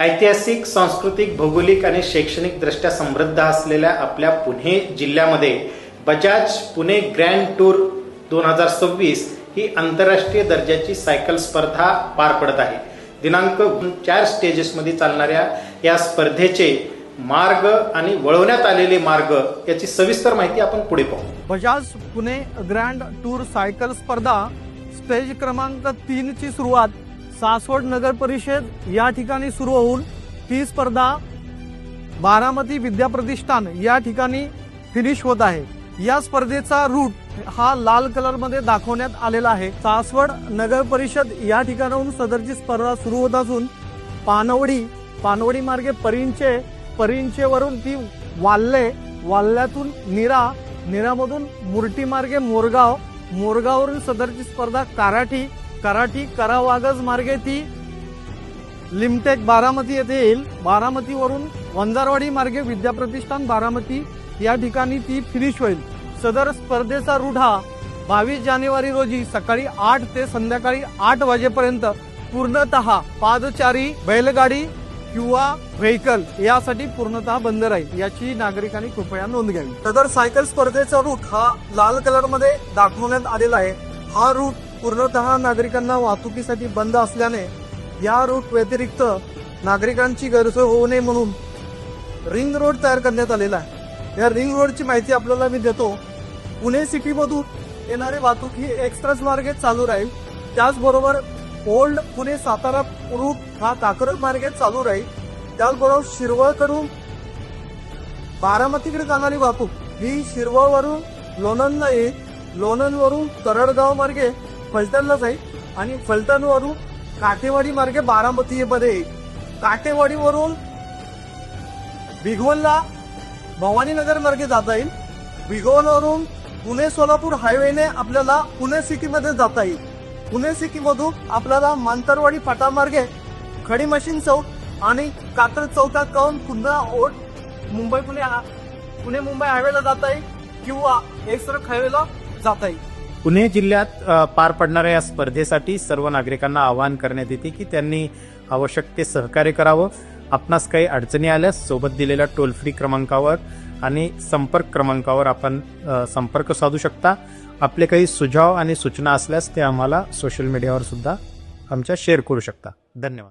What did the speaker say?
ऐतिहासिक सांस्कृतिक भौगोलिक आणि शैक्षणिक दृष्ट्या समृद्ध असलेल्या आपल्या पुणे जिल्ह्यामध्ये बजाज पुणे ग्रँड टूर दोन हजार सव्वीस ही आंतरराष्ट्रीय दर्जाची सायकल स्पर्धा पार पडत आहे. दिनांक चार स्टेजेसमध्ये चालणाऱ्या या स्पर्धेचे मार्ग आणि वळवण्यात आलेले मार्ग याची सविस्तर माहिती आपण पुढे पाहू. Bajaj Pune grand tour cycle स्पर्धा स्टेज क्रमांक तीनची सुरुवात सासवड नगर परिषद या ठिकाणी सुरू होऊन ती स्पर्धा बारामती विद्याप्रतिष्ठान या ठिकाणी फिनिश होत आहे. या स्पर्धेचा रूट हा लाल कलरमध्ये दाखवण्यात आलेला आहे. सासवड नगर परिषद या ठिकाणाहून सदरची स्पर्धा सुरू होत असून पानवडी पानवडी मार्गे परिंचे परिंचेवरून ती वाल्ले वाल्ल्यातून निरा निरामधून मुर्टी मार्गे मोरगाव मोरगाववरून सदरची स्पर्धा काराठी कराठी करावागज मार्गे ती लिमटेक बारामती येथे येईल. बारामतीवरून वंजारवाडी मार्गे विद्याप्रतिष्ठान बारामती. या ठिकाणी ती फिनिश होईल. सदर स्पर्धेचा रूट हा बावीस जानेवारी रोजी सकाळी आठ ते संध्याकाळी आठ वाजेपर्यंत पूर्णतः पादचारी बैलगाडी किंवा व्हेकल यासाठी पूर्णतः बंद राहील. याची नागरिकांनी कृपया नोंद घ्यावी. सदर सायकल स्पर्धेचा रूट हा लाल कलरमध्ये दाखवण्यात आलेला आहे. हा रूट पूर्णतः नागरिकांना वाहतुकीसाठी बंद असल्याने या रूट व्यतिरिक्त नागरिकांची गैरसोय होऊ नये म्हणून रिंग रोड तयार करण्यात आलेला आहे. या रिंग रोडची माहिती आपल्याला मी देतो. पुणे सिटीमधून येणारी वाहतूक ही एक्सप्रेस मार्गे चालू राहील. त्याचबरोबर ओल्ड पुणे सातारा रूट हा काकरज मार्गे चालू राहील. त्याचबरोबर शिरवळकडून बारामतीकडे जाणारी वाहतूक ही शिरवळवरून लोणंदला येईल लोणंदवरून तरडगाव मार्गे फलटणला जाईल आणि फलटणवरून काठेवाडी मार्गे बारामतीमध्ये येईल काठेवाडीवरून भिगवणला भवानीनगर मार्गे जाता येईल. भिगवणवरून पुणे सोलापूर हायवेने आपल्याला पुणे सिटीमध्ये जाता येईल. पुणे सिटीमधून आपल्याला मांतरवाडी फाटामार्गे खडी मशीन चौक आणि कात्र चौकात काऊन पुन्हा ओट मुंबई पुणे पुणे मुंबई हायवेला जाता येईल किंवा एक्सरक हायवेला जाता येईल. पुणे जिल्ह्यात पार पडणाऱ्या या स्पर्धेसाठी सर्व नागरिकांना आवाहन करण्यात येते की त्यांनी आवश्यक ते सहकार्य करावं. आपणास काही अडचणी आल्यास सोबत दिलेल्या टोल फ्री क्रमांकावर आणि संपर्क क्रमांकावर आपण संपर्क साधू शकता. आपले काही सुझाव आणि सूचना असल्यास ते आम्हाला सोशल मीडियावर सुद्धा आमच्या शेअर करू शकता. धन्यवाद.